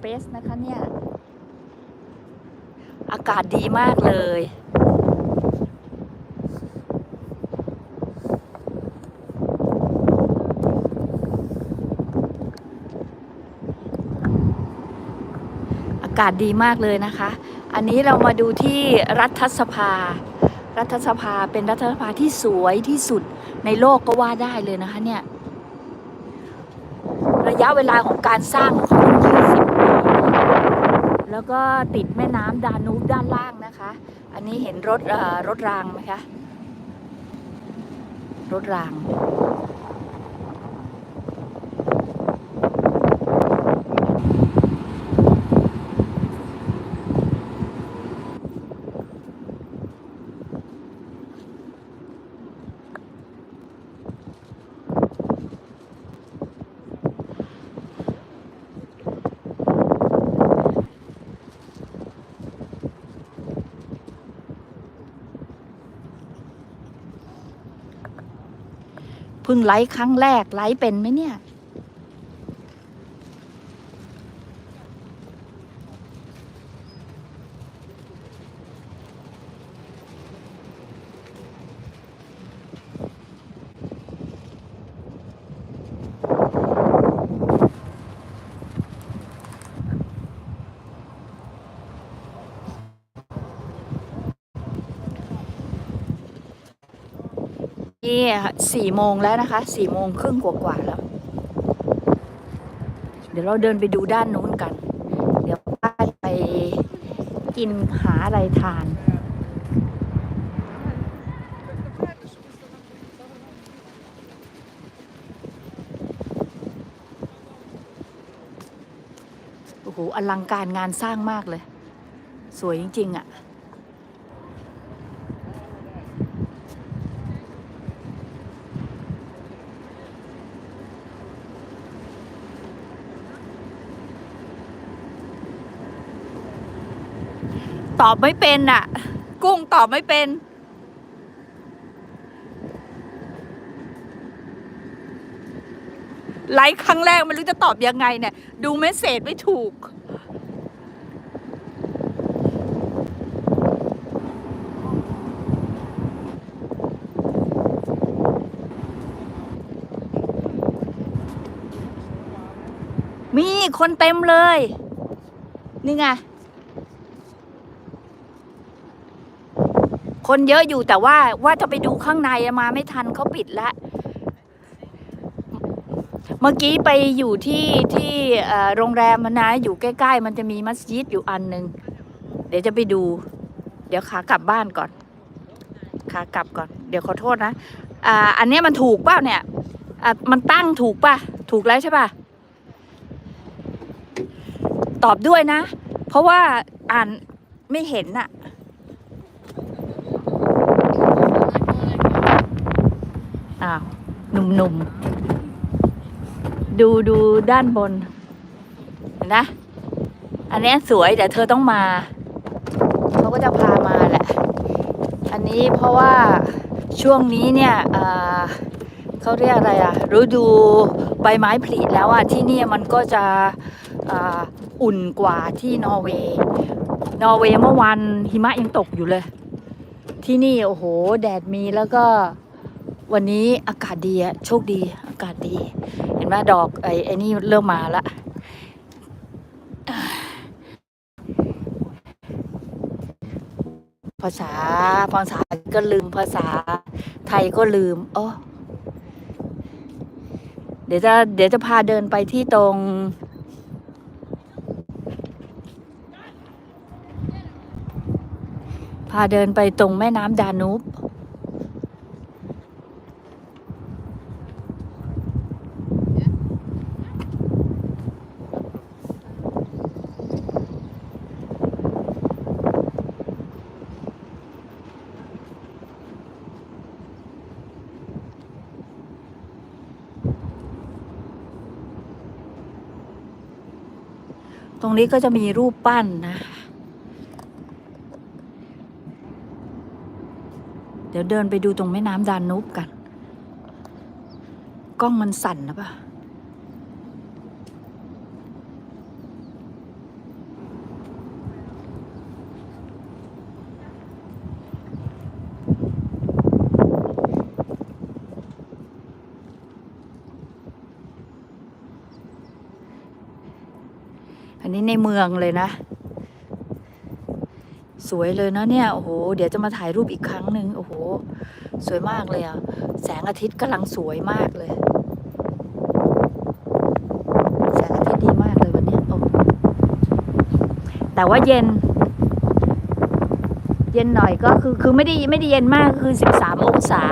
เปสนะคะเนี่ย อากาศดีมากเลย อากาศดีมากเลยนะคะ อันนี้เรามาดูที่รัฐสภา รัฐสภาเป็นรัฐสภาที่สวยที่สุดในโลกก็ว่าได้เลยนะคะเนี่ยระยะเวลาของการสร้างของ แล้วก็ติดแม่น้ำดานูบด้านล่างนะคะ อันนี้เห็นรถรถรางไหมคะ รถราง ไลฟ์ครั้งแรกไลฟ์เป็นไหมเนี่ย นี่สี่โมงแล้วนะคะสี่โมงครึ่งกว่าๆแล้ว เดี๋ยวเราเดินไปดูด้านนู้นกัน เดี๋ยวป้าไปกินหาอะไรทาน โอ้โหอลังการงานสร้างมากเลย สวยจริง ๆอะ ตอบไม่เป็นอะ กุ้งตอบไม่เป็น ไลฟ์ครั้งแรกไม่รู้จะตอบยังไงเนี่ย ดูเมสเซจไม่ถูก มีคนเต็มเลย นี่ไง คนเยอะอยู่แต่ว่าว่าจะไปดูข้างในมาไม่ทันเขาปิดล้วเมื่อกี้ไปอยู่ที่ที่โรงแรมมันนะอยู่ใกล้ ๆ มันจะมีมัสยิดอยู่อันหนึ่งเดี๋ยวจะไปดู เดี๋ยวขากลับบ้านก่อน ขากลับก่อน เดี๋ยวขอโทษนะอ่าอันนี้มันถูกเปล่าเนี่ยอะมันตั้งถูกป่ะ ถูกแล้วใช่ป่ะ ตอบด้วยนะ เพราะว่าอ่านไม่เห็นน่ะ อ้าวหนุ่มๆ ดูดูด้านบน เห็นนะอันนี้สวยแต่เธอต้องมา เขาก็จะพามาแหละ อันนี้เพราะว่าช่วงนี้เนี่ยเขาเรียกอะไรอะฤดูใบไม้ผลิแล้วอะที่นี่มันก็จะอ,อุ่นกว่าที่นอร์เวย์ นอร์เวย์เมื่อวานหิมะยังตกอยู่เลย ที่นี่โอ้โห แดดมีแล้วก็ วันนี้อากาศดีอะโชคดี อากาศดี เห็นไหมดอกไอ้ไอ้นี่เริ่มมาละภาษาภาษาก็ลืมภาษาไทยก็ลืมโอ้เดี๋ยวจะเดี๋ยวจะพาเดินไปที่ตรง พาเดินไปตรงแม่น้ำดานูบ ต รงนี้ก็จะมีรูปปั้นนะ เดี๋ยวเดินไปดูตรงแม่น้ำดานุบกัน กล้องมันสั่นนะปะน เมืองเลยนะ สวยเลยนะเนี่ยโอ้โหเดี๋ยวจะมาถ่ายรูปอีกครั้งหนึ่งโอ้โห สวยมากเลยอะแสงอาทิตย์กำลังสวยมากเลยแสงอาทิตย์ดีมากเลยวันนี้โอ้แต่ว่าเย็น เย็นหน่อยก็คือคือไม่ได้ไม่ได้เย็นมากคือ 13 องศา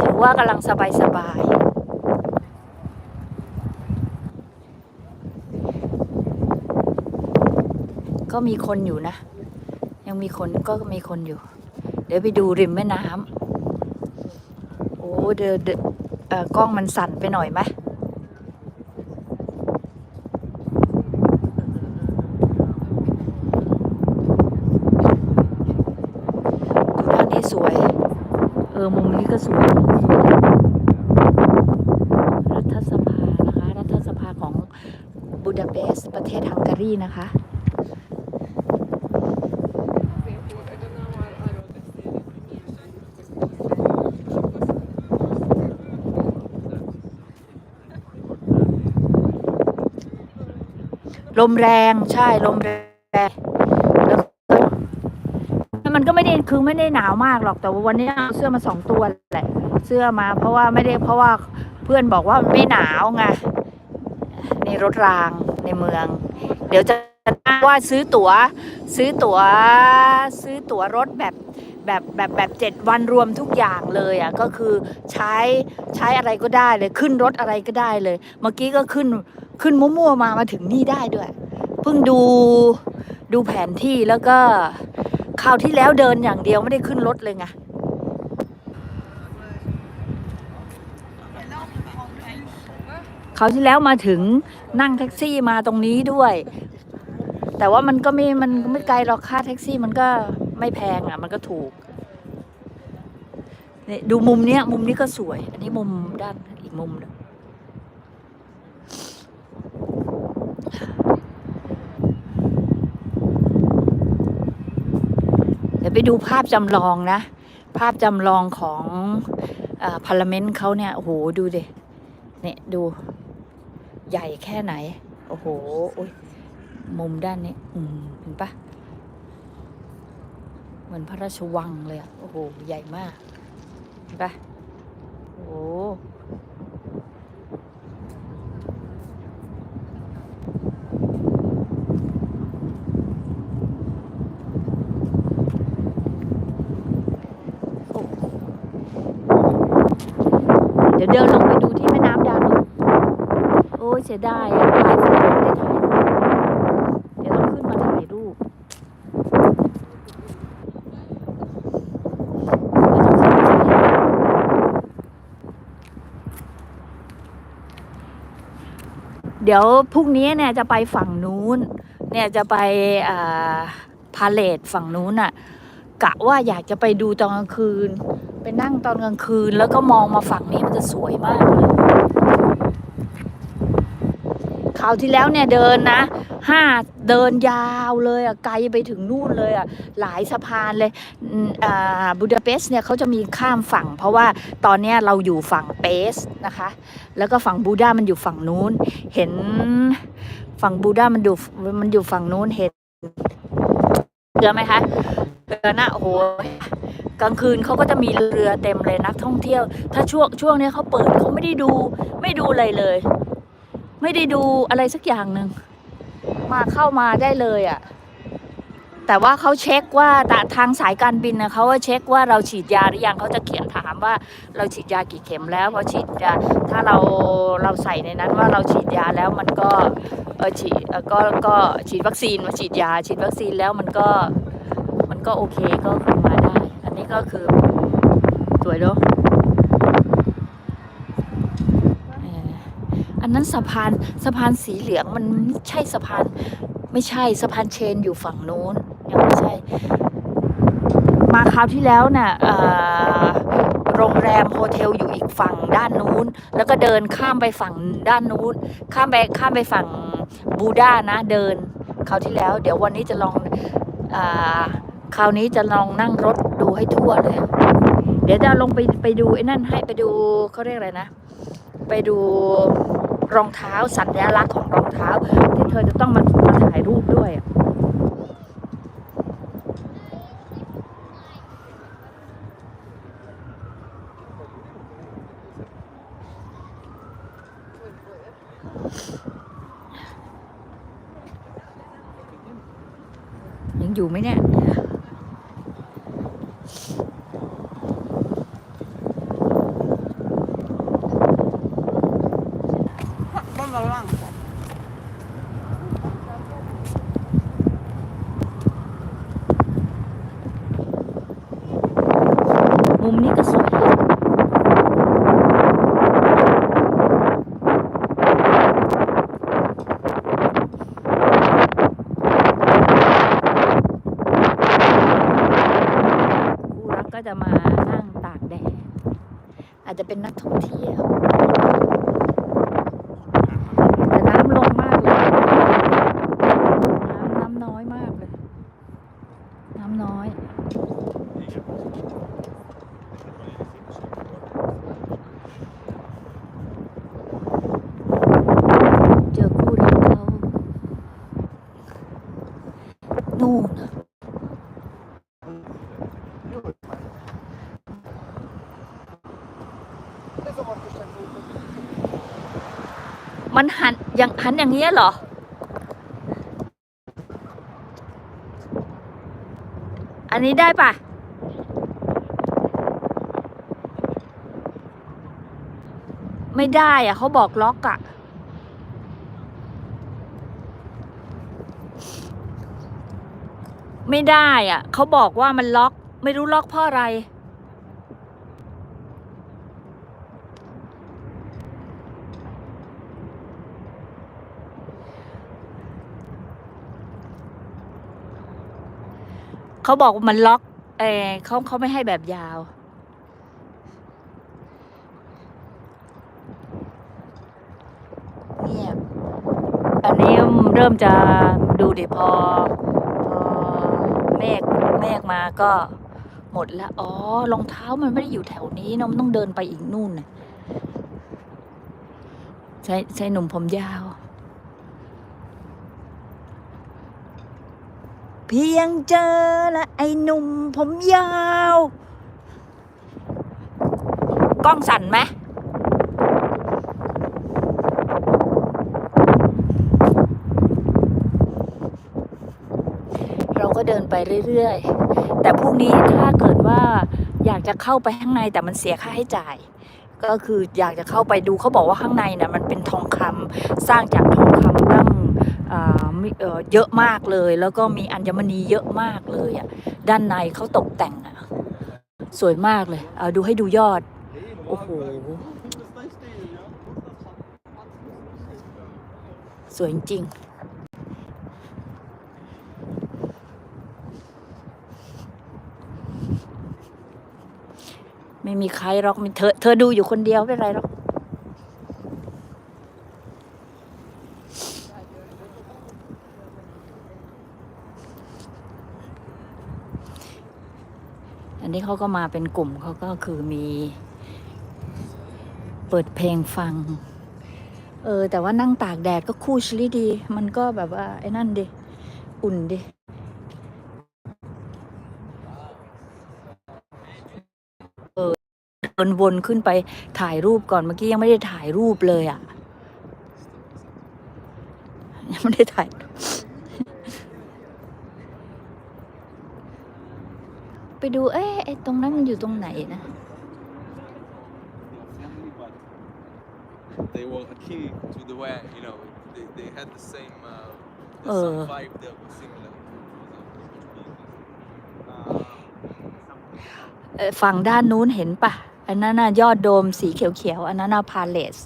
ถือว่ากำลังสบายสบาย ก็มีคนอยู่นะ ยังมีคนก็มีคนอยู่ เดี๋ยวไปดูริมแม่น้ำโอ้เดี๋ยวเออกล้องมันสั่นไปหน่อยไหมข้านนี้สวย เออ มุมนี้ก็สวย รัฐสภานะคะ รัฐสภาของบูดาเปสต์ประเทศฮังการีนะคะ ลมแรงใช่ลมแรงแล้วมันก็ไม่ได้คือไม่ได้หนาวมากหรอกแต่ว่าวันนี้เอาเสื้อมาสองตัวแหละเสื้อมา เพราะว่าไม่ได้เพราะว่าเพื่อนบอกว่าไม่หนาวไงในรถรางในเมือง เดี๋ยวจะว่าซื้อตั๋ว ซื้อตั๋ว ซื้อตั๋วรถแบบแบบแบบแบบเจ็ดวันรวมทุกอย่างเลยอะก็คือใช้ใช้อะไรก็ได้เลยขึ้นรถอะไรก็ได้เลย เมื่อกี้ก็ขึ้น ขึ้นมั่วๆมามาถึงนี่ได้ด้วย เพิ่งดูดูแผนที่แล้วก็คราวที่แล้วเดินอย่างเดียวไม่ได้ขึ้นรถเลยไงคราวที่แล้วมาถึงนั่งแท็กซี่มาตรงนี้ด้วย แต่ว่ามันก็ไม่มันไม่ไกลหรอกค่าแท็กซี่มันก็ไม่แพงอะ มันก็ถูกนี่ดูมุมเนี้ย มุมนี้ก็สวย อันนี้มุมด้านอีกมุมนึง เดี๋ยวไปดูภาพจำลองนะ ภาพจำลองของพาร์ลเมนต์เขาเนี่ยโอ้โหดูดิเนี่ยดูใหญ่แค่ไหน โอ้โหอุ๊ยมุมด้านนี้อืมเห็นปะเหมือนพระราชวังเลยอะโอ้โห ใหญ่มาก เห็นปะโอ้โหโอ้โหเดี๋ยวเดินลงไปดูที่แม่น้ำดานูบ โอ้ยเสียดายอะถ่ายเสร็จแล้วไม่ได้ถ่ายรูปเดี๋ยวต้องขึ้นมาถ่ายรูปเดี๋ยวต้องขึ้นมาถ่ายเดี๋ยวพรุ่งนี้เนี่ยจะไปฝั่งนู้น เนี่ยจะไปอ่าพาเลทฝั่งนู้นอะกะว่าอยากจะไปดูตอนกลางคืน ไปนั่งตอนกลางคืน แล้วก็มองมาฝั่งนี้มันจะสวยมากเลย คราวที่แล้วเนี่ยเดินนะห้าเดินยาวเลยอะไกลไปถึงนู่นเลยอะหลายสะพานเลยอ่าบูดาเปสต์เนี่ยเขาจะมีข้ามฝั่ง เพราะว่าตอนเนี้ยเราอยู่ฝั่งเปสนะคะ แล้วก็ฝั่งบูดามันอยู่ฝั่งนู้น เห็นฝั่งบูดามันอยู่มันอยู่ฝั่งนู้นเห็นเรือไหมคะเรือนะโอ้โหกลางคืนเขาก็จะมีเรือเต็มเลยนักท่องเที่ยว ถ้าช่วงช่วงเนี้ยเขาเปิดเขาไม่ได้ดูไม่ดูอะไรเลย ไม่ได้ดูอะไรสักอย่างหนึ่งมาเข้ามาได้เลยอะ่ะ แต่ว่าเขาเช็คว่าตะทางสายการบินนะเขาว่าเช็คว่าเราฉีดยาหรือยังเขาจะเขียนถามว่าเราฉีดยากี่เข็มแล้วพอฉีดยาถ้าเราเราใส่ในนั้นว่าเราฉีดยาแล้วมันก็เออฉีดก็ก็ฉีดวัคซีนมาฉีดยา ฉีดวัคซีนแล้วมันก็มันก็โอเคก็คือมาได้ อันนี้ก็คือสวยเนาะ เออ อันนั้นสะพานสะพานสีเหลืองมันไม่ใช่สะพาน ไม่ใช่สะพานเชนอยู่ฝั่งนู้นยังไม่ใช่ มาคราวที่แล้วน่ะเอ่อโรงแรมโฮเทลอยู่อีกฝั่งด้านนู้น แล้วก็เดินข้ามไปฝั่งด้านนู้น ข้ามไปข้ามไปฝั่งบูดานะเดินคราวที่แล้ว เดี๋ยววันนี้จะลองอคราวนี้จะลองนั่งรถดูให้ทั่วเลย เดี๋ยวจะลงไปไปดูไอ้นั่นให้ไปดูเขาเรียกอะไรนะ ไปดู รองเท้า สัญลักษณ์ของรองเท้า ที่เธอจะต้องมามาถ่ายรูปด้วยยังอยู่ไหมเนี่ย มุมนี้ก็สวยคู่รักก็ จะมานั่งตากแดดอาจจะเป็นนักท่องเที่ยว แต่น้ำลงมากเลย น้ำน้ำน้อยมากเลย น้ำน้อย เจอคู่รักเขานู่นน่ะมันหัน อย่างหันอย่างเงี้ยเหรอ อันนี้ได้ปะไม่ได้อะเขาบอกล็อกอะไม่ได้อะเขาบอกว่ามันล็อก ไม่รู้ล็อกเพราะอะไร เขาบอกว่ามันล็อกเออเขาเขาไม่ให้แบบยาว เงียบ อันนี้เริ่มจะดูดิพอ พอเมฆเมฆมาก็หมดแล้วอ๋อรองเท้ามันไม่ได้อยู่แถวนี้เนอะต้องเดินไปอีกนู่นน่ะใช้ใช้หนุ่มผมยาว เพียงเจอละไอ้หนุ่มผมยาว กล้องสั่นไหมเราก็เดินไปเรื่อยๆ แต่พรุ่งนี้ถ้าเกิดว่าอยากจะเข้าไปข้างในแต่มันเสียค่าให้จ่าย ก็คืออยากจะเข้าไปดูเขาบอกว่าข้างในน่ะมันเป็นทองคำสร้างจากทองคำตั้ง เยอะมากเลย แล้วก็มีอัญมณีเยอะมากเลยอะด้านในเขาตกแต่งอะสวยมากเลยเอาดูให้ดูยอด โอ้โห สวยจริงไม่มีใครหรอกมีเธอเธอดูอยู่คนเดียวไม่เป็นไรหรอก อันนี้เขาก็มาเป็นกลุ่มเขาก็คือมี เปิดเพลงฟัง เออ แต่ว่านั่งตากแดดก็คู่ชลิดี มันก็แบบว่า ไอ้นั่นดิ อุ่นดิเดินวนขึ้นไปถ่ายรูปก่อนเมื่อกี้ยังไม่ได้ถ่ายรูปเลยอะยังไม่ได้ถ่าย ไปดู เอ๊ะไอ้ตรงนั้นมันอยู่ตรงไหนนะ they were a key to the way you know they, they had the same uh, the Uh. some vibe that was similar. เอ่อฝั่งด้านนู้นเห็นปะอันนั้นน่ะยอดโดมสีเขียวๆ อันนั้นน่ะพาเลส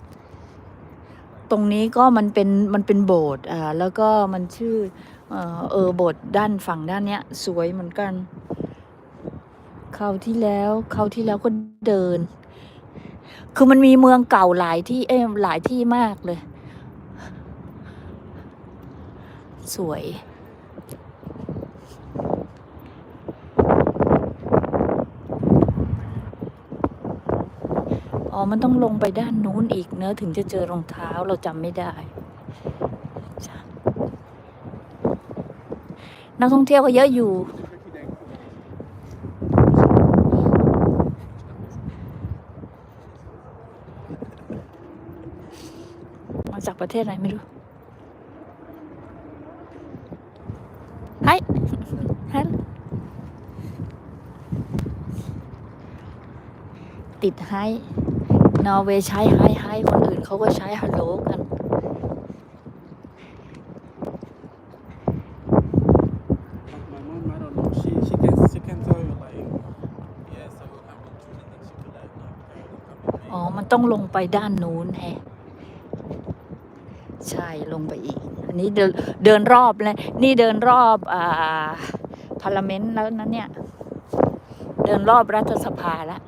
ตรงนี้ก็มันเป็นมันเป็นโบสถ์อ่าแล้วก็มันชื่อเออเออโบสถ์ด้านฝั่งด้านเนี้ย สวยเหมือนกัน คราวที่แล้วคราวที่แล้วก็เดิน คือมันมีเมืองเก่าหลายที่เอ้หลายที่มากเลย สวยอ๋อ มันต้องลงไปด้านนู้นอีกเนอะถึงจะเจอรองเท้าเราจำไม่ได้ นักท่องเที่ยวก็เยอะอยู่ จากประเทศอะไรไม่รู้ไฮไฮติดไฮนอร์เวย์ใช้ไฮไฮคนอื่นเขาก็ใช้ฮัลโหลกัน My mom, I don't know. She she can she can tell you like yes, I will come to and then she will like no, อ๋อ มันต้องลงไปด้านนู้นแฮะ ใช่ลงไปอีก อันนี้เดินเดินรอบเลยนี่เดินรอบอ่าพาร์ลเมนต์แล้วนั่นเนี่ย เดินรอบรัฐสภาแล้ว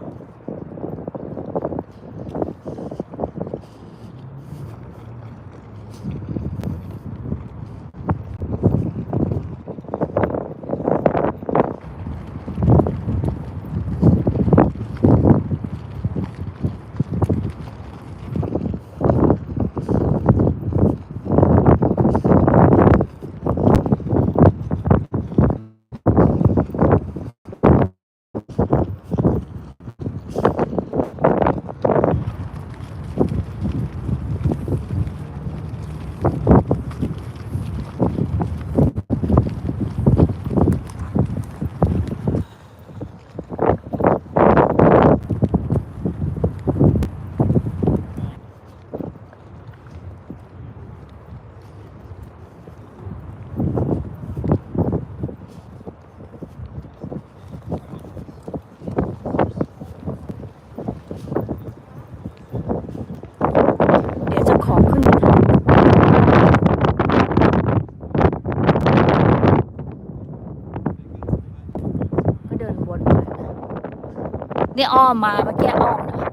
นี่อ้อมมาเมื่อกี้อ้อมนะ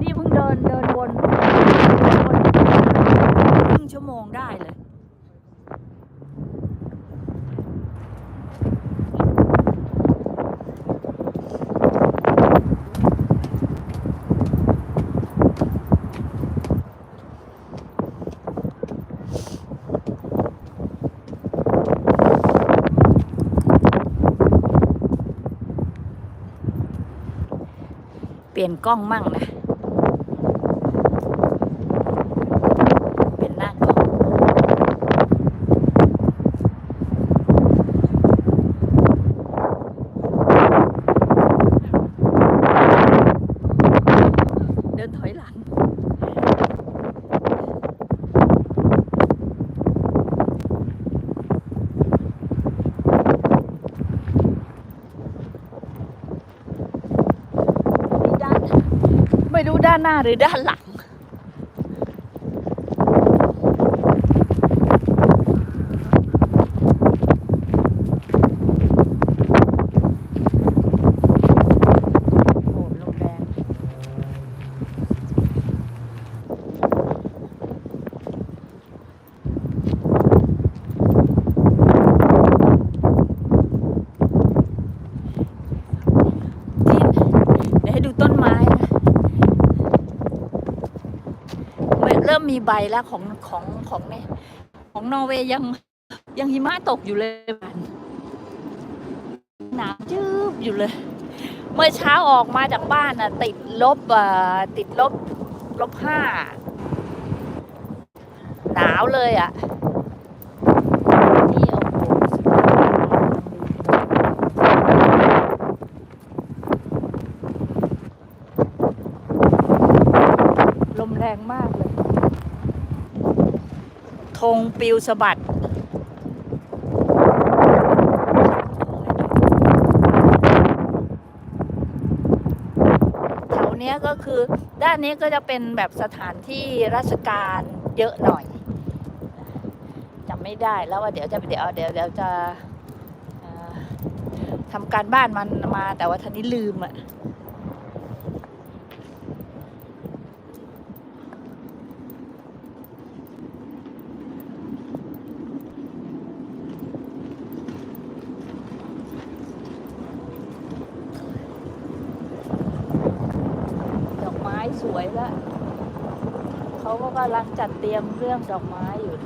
นี่เพิ่งเดินเดินวนวนครึ่งชั่วโมงได้เลย เปลี่ยน กล้องมั่งนะ เป็นหน้ากล้อง เดินถอยหลัง มีด้านไม่ รู้ด้านหน้าหรือด้านหลัง โอ้ลมแรงที่เดี๋ยวให้ดูต้นไม้นะเริ่มมี ใบแล้วของของของเนี่ยของนอร์เวย์ยังยังหิมะตกอยู่เลยหนาวจืบอยู่เลย เมื่อเช้าออกมาจากบ้านอะ ติดลบอ่ติดลบลบห้าหนาวเลยอะ นี่โอ้โหสุดยอดลมแรงมากเลยธง ปิวสะบัดแถวเนี้ยก็คือด้านนี้ก็จะเป็นแบบสถานที่ราชการเยอะหน่อยจำไม่ได้แล้วว่าเดี๋ยวจะเดี๋ยวเดี๋ยวเดี๋ยวจะทำการบ้านมันมาแต่ว่าทันนี้ลืมอะ วยแล้วเขาก็กำลังจัดเตรียมเรื่องดอกไม้อยู่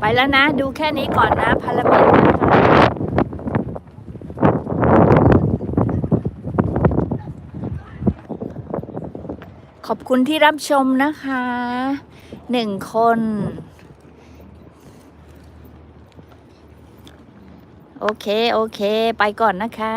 ไป แล้วนะ ดูแค่นี้ก่อนนะพารามิดขอบคุณที่รับชมนะคะหนึ่งคน โอเค โอเค ไปก่อนนะคะ